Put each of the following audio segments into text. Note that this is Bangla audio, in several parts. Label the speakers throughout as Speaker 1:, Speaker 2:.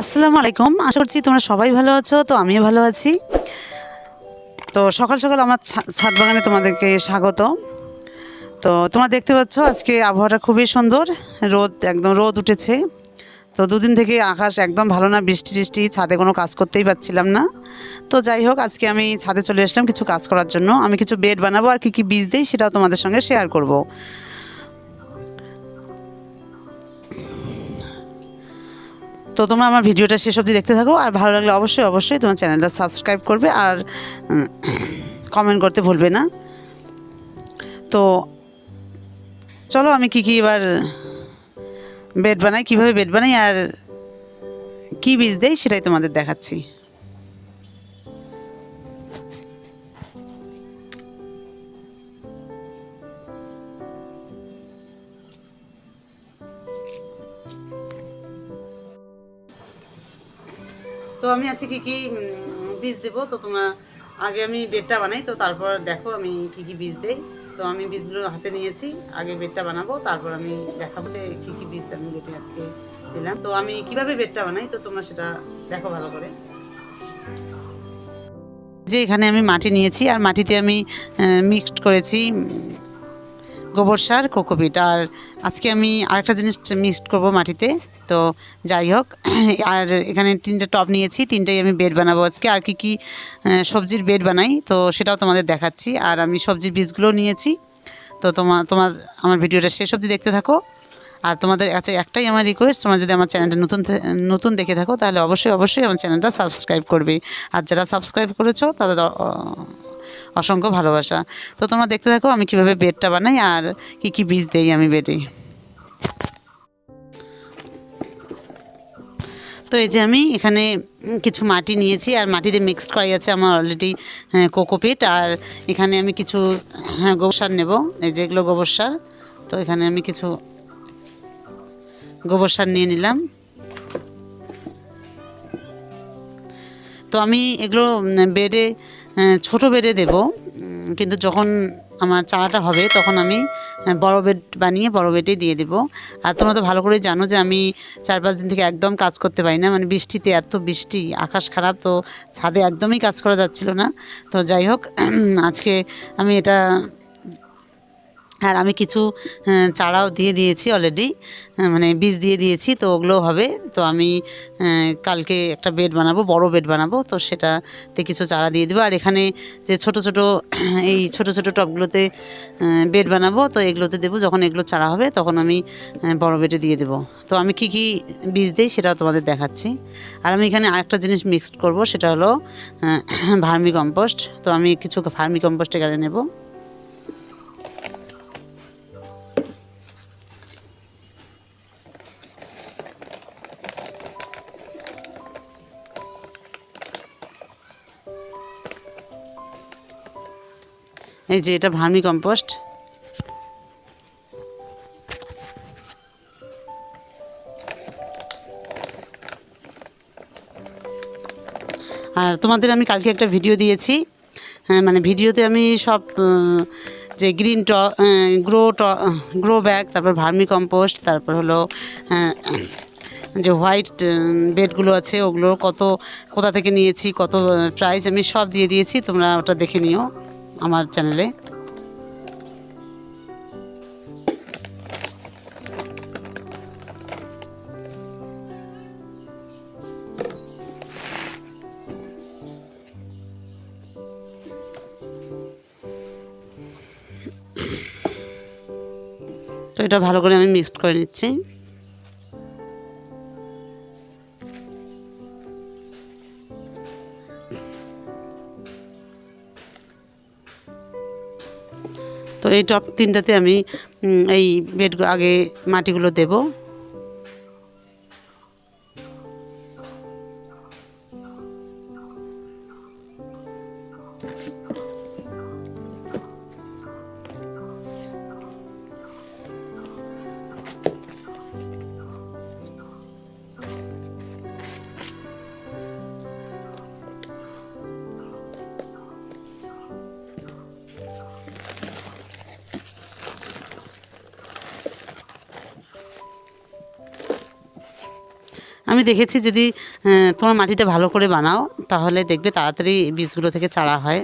Speaker 1: আসসালামু আলাইকুম। আশা করছি তোমরা সবাই ভালো আছো, তো আমিও ভালো আছি। তো সকাল সকাল আমার ছাদ বাগানে তোমাদেরকে স্বাগত। তো তোমরা দেখতে পাচ্ছ আজকে আবহাওয়াটা খুবই সুন্দর। রোদ, একদম রোদ উঠেছে। তো দুদিন থেকে আকাশ একদম ভালো না, বৃষ্টি টিষ্টি, ছাদে কোনো কাজ করতেই পারছিলাম না। তো যাই হোক, আজকে আমি ছাদে চলে আসলাম কিছু কাজ করার জন্য। আমি কিছু বেড বানাবো আর কী কী বীজ দিই সেটাও তোমাদের সঙ্গে শেয়ার করব। তো তোমরা আমার ভিডিওটা শেষ অবধি দেখতে থাকো আর ভালো লাগলে অবশ্যই অবশ্যই তোমার চ্যানেলটা সাবস্ক্রাইব করবে আর কমেন্ট করতে ভুলবে না। তো চলো আমি কি কি এবার বেড বানাই, কীভাবে বেড বানাই আর কি বীজ দেয় সেটাই তোমাদের দেখাচ্ছি। তো আমি আজকে কি কি বীজ দেবো? তো তোমরা, আগে আমি বেডটা বানাই, তো তারপর দেখো আমি কি কি বীজ দেই। তো আমি বীজগুলো হাতে নিয়েছি, আগে বেডটা বানাবো, তারপর আমি দেখাবো যে কী কী বীজ আমি বেটে আজকে দিলাম। তো আমি কীভাবে বেডটা বানাই, তো তোমরা সেটা দেখো ভালো করে। যে এখানে আমি মাটি নিয়েছি, আর মাটিতে আমি মিক্সড করেছি গোবর সার, কোকোপিট। আর আজকে আমি আরেকটা জিনিস মিক্সড করব মাটিতে। তো যাই হোক, আর এখানে তিনটে টপ নিয়েছি, তিনটেই আমি বেড বানাবো আজকে। আর কি কি সবজির বেড বানাই, তো সেটাও তোমাদের দেখাচ্ছি। আর আমি সবজির বীজগুলোও নিয়েছি। তো তোমার তোমার, আমার ভিডিওটা শেষ অবধি দেখতে থাকো। আর তোমাদের কাছে একটাই আমার রিকোয়েস্ট তোমরা যদি আমার চ্যানেলটা নতুন নতুন দেখে থাকো, তাহলে অবশ্যই অবশ্যই আমার চ্যানেলটা সাবস্ক্রাইব করবে। আর যারা সাবস্ক্রাইব করেছ, তাদের অসংখ্য ভালোবাসা। তো তোমরা দেখতে থাকো আমি কীভাবে বেডটা বানাই, আর কি কি বীজ দেই আমি বেডে তো এই যে আমি এখানে কিছু মাটি নিয়েছি আর মাটিতে মিক্সড করাই আছে আমার অলরেডি কোকোপিট আর এখানে আমি কিছু হ্যাঁ, গোবর সার নেব। এই যেগুলো গোবর সার। তো এখানে আমি কিছু গোবর সার নিয়ে নিলাম। তো আমি এগুলো বেডে ছোট বেডে দেব। কিন্তু যখন আমার চারাটা হবে, তখন আমি বড়ো বড় বানিয়ে বড়ো বেডে দিয়ে দেবো। আর তোমরা তো ভালো করে জানো যে আমি চার পাঁচ দিন থেকে একদম কাজ করতে পারি না। মানে বৃষ্টিতে এত বৃষ্টি, আকাশ খারাপ, তো ছাদে একদমই কাজ করা যাচ্ছিল না। তো যাই হোক, আজকে আমি এটা আর আমি কিছু চারাও দিয়ে দিয়েছি অলরেডি মানে বীজ দিয়ে দিয়েছি, তো ওগুলো হবে। তো আমি কালকে একটা বেড বানাবো, বড় বেড বানাবো, তো সেটাতে কিছু চারা দিয়ে দেবো। আর এখানে যে ছোট ছোট, এই ছোট ছোট টবগুলোতে বেড বানাবো, তো এগুলোতে দেবো, যখন এগুলো চারা হবে, তখন আমি বড় বেডে দিয়ে দেবো। তো আমি কি কি বীজ দিই সেটাও তোমাদের দেখাচ্ছি। আর আমি এখানে আরেকটা জিনিস মিক্সড করব, সেটা হলো ভার্মি কম্পোস্ট তো আমি কিছু ভার্মি কম্পোস্ট এখানে নেব। এই যে এটা ভার্মি কম্পোস্ট। আর তোমাদের আমি কালকে একটা ভিডিও দিয়েছি। হ্যাঁ মানে ভিডিওতে আমি সব যে গ্রিন ট গ্রো ট, গ্রো ব্যাগ, তারপর ভার্মি কম্পোস্ট, তারপর হলো যে হোয়াইট বেডগুলো আছে, ওগুলো কত, কোথা থেকে নিয়েছি, কত প্রাইস আমি সব দিয়ে দিয়েছি, তোমরা ওটা দেখে নিও। আমার চ্যানেলে তো এটা ভালো করে আমি মিক্সড করে নিচ্ছি। তো এই টপ তিনটাতে আমি এই বেড আগে মাটিগুলো দেব। আমি দেখেছি যদি তোমার মাটিটা ভালো করে বানাও, তাহলে দেখবে তাড়াতাড়ি বীজগুলো থেকে চারা হয়।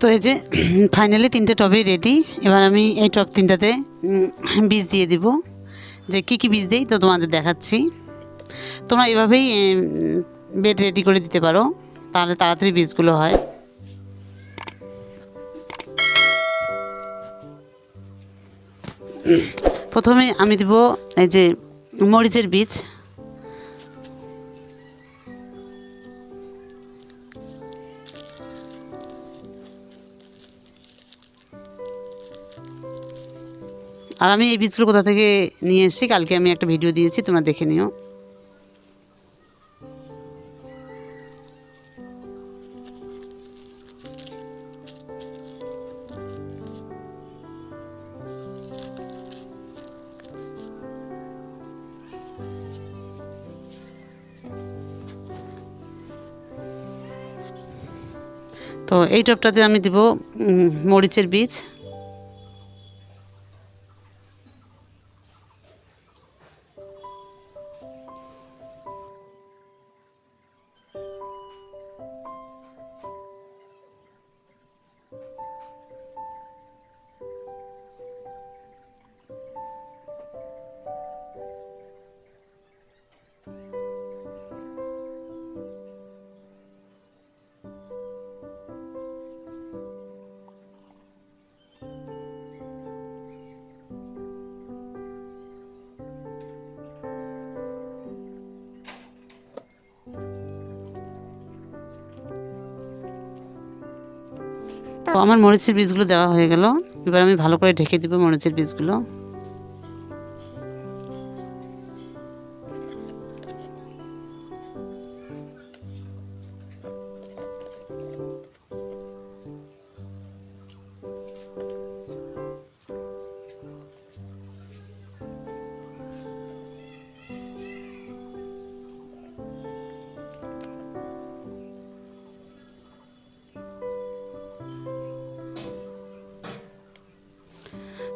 Speaker 1: তো এই যে ফাইনালি তিনটে টবেই রেডি এবার আমি এই টব তিনটাতে বীজ দিয়ে দিব। যে কি কি বীজ দেই, তো তোমাদের দেখাচ্ছি। তোমরা এভাবেই বেড রেডি করে দিতে পারো, তাহলে তাড়াতাড়ি বীজগুলো হয়। প্রথমে আমি দিব এই যে মরিচের বীজ। আর আমি এই বীজগুলো কোথা থেকে নিয়ে এসেছি, কালকে আমি একটা ভিডিও দিয়েছি, তোমরা দেখে নিও। তো এই টবটাতে আমি দিব মরিচের বীজ। আমার মরিচের বীজগুলো দেওয়া হয়ে গেল। এবার আমি ভালো করে ঢেকে দিব মরিচের বীজগুলো।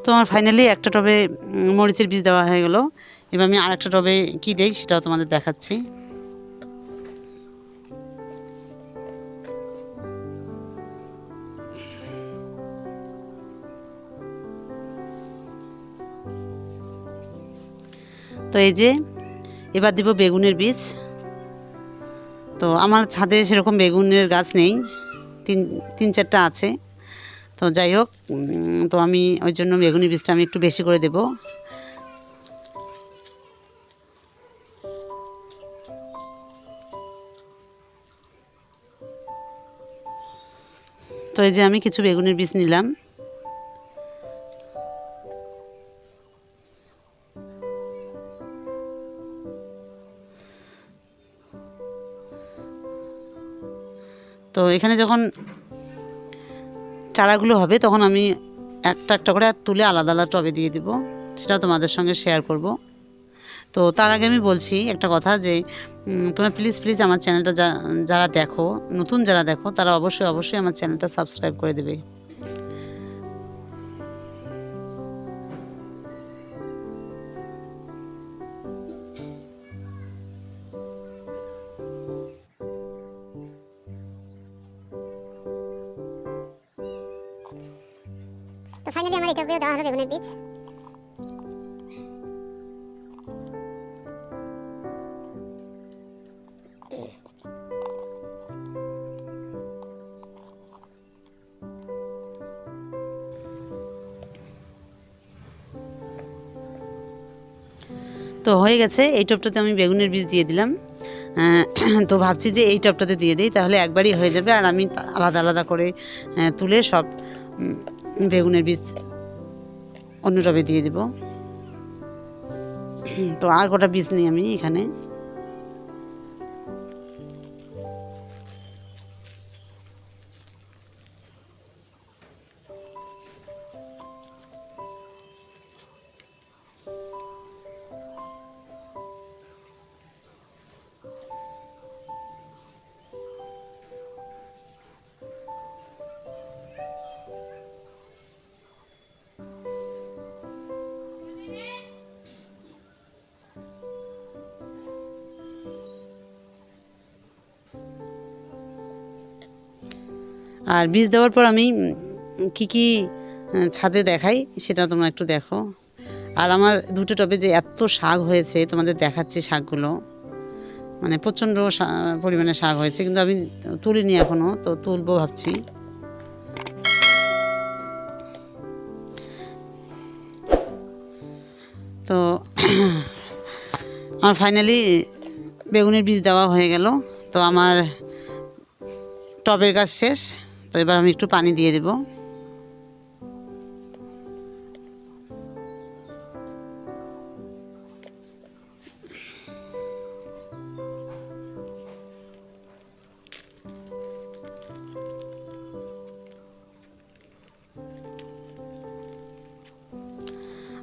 Speaker 1: তো আমার ফাইনালি একটা টবে মরিচের বীজ দেওয়া হয়ে গেল। এবার আমি আরেকটা টবে কী দেই সেটাও তোমাদের দেখাচ্ছি। তো এই যে, এবার দিব বেগুনের বীজ। তো আমার ছাদে সেরকম বেগুনের গাছ নেই, তিন তিন চারটা আছে। তো যাই হোক তো আমি ওই জন্য বেগুনি বীজটা আমি একটু বেশি করে দেব। তো এই যে আমি কিছু বেগুনের বীজ নিলাম। তো এখানে যখন চারাগুলো হবে, তখন আমি একটা একটা করে তুলে আলাদা আলাদা টবে দিয়ে দিব। সেটাও তোমাদের সঙ্গে শেয়ার করব। তো তার আগে আমি বলছি একটা কথা যে তোমরা প্লিজ প্লিজ আমার চ্যানেলটা যারা দেখো, নতুন যারা দেখো, তারা অবশ্যই অবশ্যই আমার চ্যানেলটা সাবস্ক্রাইব করে দেবে।
Speaker 2: তো ফাইনালি আমার এটা দেওয়া হলো বেগুনের বীজ।
Speaker 1: তো হয়ে গেছে, এই টবটাতে আমি বেগুনের বীজ দিয়ে দিলাম। তো ভাবছি যে এই টবটাতে দিয়ে দিই, তাহলে একবারই হয়ে যাবে আর আমি আলাদা আলাদা করে তুলে সব বেগুনের বীজ অন্য টবে দিয়ে দিব। তো আর কটা বীজ নেই আমি এখানে। আর বীজ দেওয়ার পর আমি কি কি ছাদে দেখাই সেটা তোমরা একটু দেখো। আর আমার দুটো টবে যে এত শাক হয়েছে, তোমাদের দেখাচ্ছি শাকগুলো। মানে প্রচণ্ড পরিমাণে শাক হয়েছে, কিন্তু আমি তুলিনি এখনও তো তুলবো ভাবছি। তো আমার ফাইনালি বেগুনের বীজ দেওয়া হয়ে গেল। তো আমার টবের গাছ শেষ। তো এবার আমি একটু পানি দিয়ে দেবো।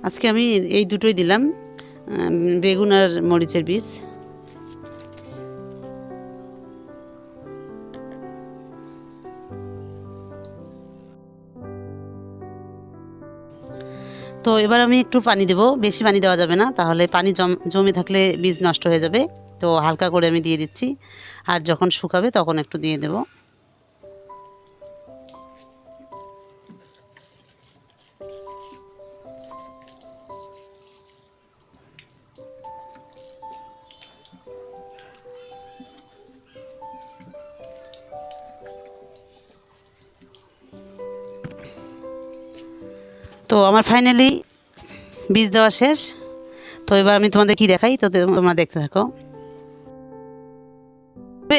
Speaker 1: আজকে আমি এই দুটোই দিলাম বেগুন আর মরিচের বীজ। তো এবার আমি একটু পানি দেব। বেশি পানি দেওয়া যাবে না, তাহলে পানি জম থাকলে বীজ নষ্ট হয়ে যাবে। তো হালকা করে আমি দিয়ে দিচ্ছি। আর যখন শুকাবে তখন একটু দিয়ে দেবো। তো আমার ফাইনালি বীজ দেওয়া শেষ। তো এবার আমি তোমাদের কি দেখাই, তো তোমরা দেখতে থাকো।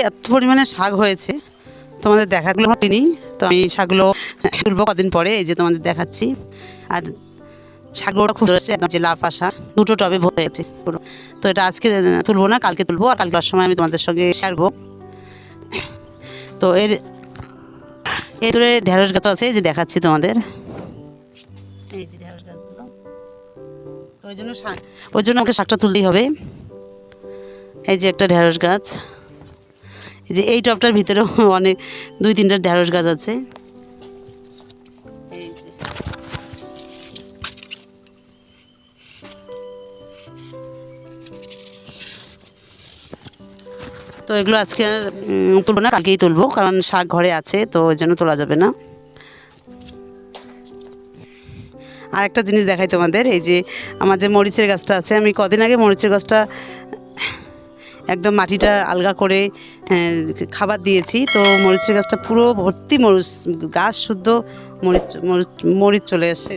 Speaker 1: এত পরিমাণে শাক হয়েছে, তোমাদের দেখাগুলো হয়নি তো আমি শাকগুলো তুলবো কদিন পরে, এই যে তোমাদের দেখাচ্ছি। আর শাকগুলো খুব ধরেছে যে লাভ আসা দুটো টবে ভরে গেছে। পুরো তো এটা আজকে তুলবো না, কালকে তুলবো, আর কালকে সময় আমি তোমাদের সঙ্গে সারবো তো এর এর দূরে ঢেঁড়স গাছ আছে যে দেখাচ্ছি তোমাদের। এই যে ঢেঁড়স গাছগুলো। তো ওই জন্য শাক ওই জন্য আমাকে শাকটা তুলতেই হবে। এই যে একটা ঢেঁড়স গাছ। এই যে এই টবটার ভিতরেও অনেক দুই তিনটা ঢেঁড়স গাছ আছে। এই যে। তো এগুলো আজকে তুলবো না কালকেই তুলবো কারণ শাক ঘরে আছে তো ওই জন্য তোলা যাবে না। আর একটা জিনিস দেখাই তোমাদের এই যে আমার যে মরিচের গাছটা আছে আমি কদিন আগে মরিচের গাছটা একদম মাটিটা আলগা করে হ্যাঁ, খাবার দিয়েছি। তো মরিচের গাছটা পুরো ভর্তি মরিচ গাছ শুদ্ধ মরিচ মরিচ মরিচ চলে আসছে।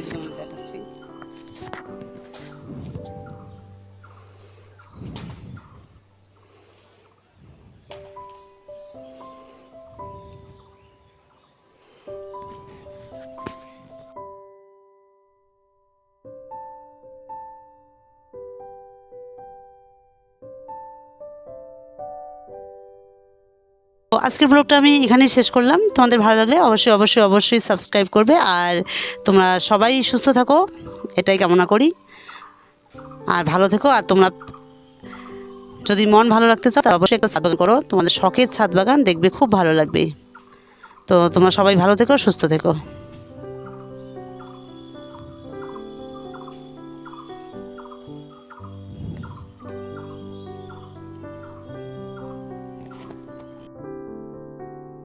Speaker 1: আজকের ব্লগটা আমি এখানেই শেষ করলাম। তোমাদের ভালো লাগলে অবশ্যই অবশ্যই অবশ্যই সাবস্ক্রাইব করবে। আর তোমরা সবাই সুস্থ থাকো। এটাই কামনা করি। আর ভালো থেকো। আর তোমরা যদি মন ভালো রাখতে চাও তাহলে অবশ্যই একটা ছাদ বাগান করো। তোমাদের শখের ছাদ বাগান দেখবে, খুব ভালো লাগবে। তো তোমরা সবাই ভালো থেকো, সুস্থ থেকো।